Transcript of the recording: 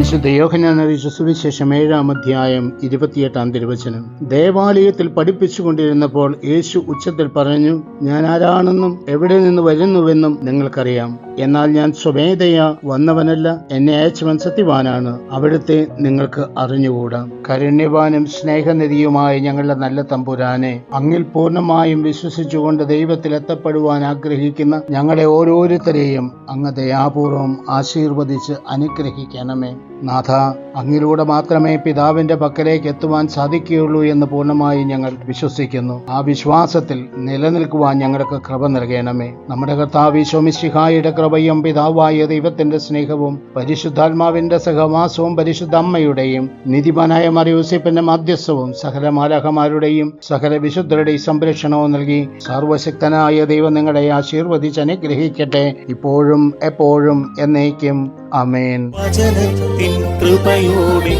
വിശുദ്ധ യോഹനാൻ സുവിശേഷം ഏഴാം അധ്യായം ഇരുപത്തിയെട്ടാം തിരുവചനം. ദേവാലയത്തിൽ പഠിപ്പിച്ചുകൊണ്ടിരുന്നപ്പോൾ യേശു ഉച്ചത്തിൽ പറഞ്ഞു ഞാൻ ആരാണെന്നും എവിടെ നിന്ന് വരുന്നുവെന്നും നിങ്ങൾക്കറിയാം. എന്നാൽ ഞാൻ സ്വമേധയാ വന്നവനല്ല എന്നെ അയച്ചവൻ സത്യവാനാണ്. അവിടുത്തെ നിങ്ങൾക്ക് അറിഞ്ഞുകൂടാം. കരുണ്യവാനും സ്നേഹനിധിയുമായ ഞങ്ങളുടെ നല്ല തമ്പുരാനെ അങ്ങിൽ പൂർണമായും വിശ്വസിച്ചുകൊണ്ട് ദൈവത്തിൽ എത്തപ്പെടുവാൻ ആഗ്രഹിക്കുന്ന ഞങ്ങളെ ഓരോരുത്തരെയും അങ്ങ് ദയാപൂർവം ആശീർവദിച്ച് അനുഗ്രഹിക്കണമേ. നാഥ അങ്ങിലൂടെ മാത്രമേ പിതാവിന്റെ പക്കലേക്ക് എത്തുവാൻ സാധിക്കുകയുള്ളൂ എന്ന് പൂർണമായി ഞങ്ങൾ വിശ്വസിക്കുന്നു. ആ വിശ്വാസത്തിൽ നിലനിൽക്കുവാൻ ഞങ്ങൾക്ക് കൃപ നൽകണമേ. നമ്മുടെ കർത്താവ് ശോമിശിഹായുടെ കൃപയും പിതാവായ ദൈവത്തിന്റെ സ്നേഹവും പരിശുദ്ധാത്മാവിന്റെ സഹവാസവും പരിശുദ്ധ അമ്മയുടെയും നിധിമാനായ മറിയൂസിപ്പിന്റെ മധ്യസ്ഥവും സകല മാലാഹമാരുടെയും സകല വിശുദ്ധരുടെയും സംരക്ഷണവും നൽകി സർവശക്തനായ ദൈവം നിങ്ങളെ ആശീർവദിച്ച് അനുഗ്രഹിക്കട്ടെ. ഇപ്പോഴും എപ്പോഴും എന്നേക്കും. അമേൻ കൃപയോടെ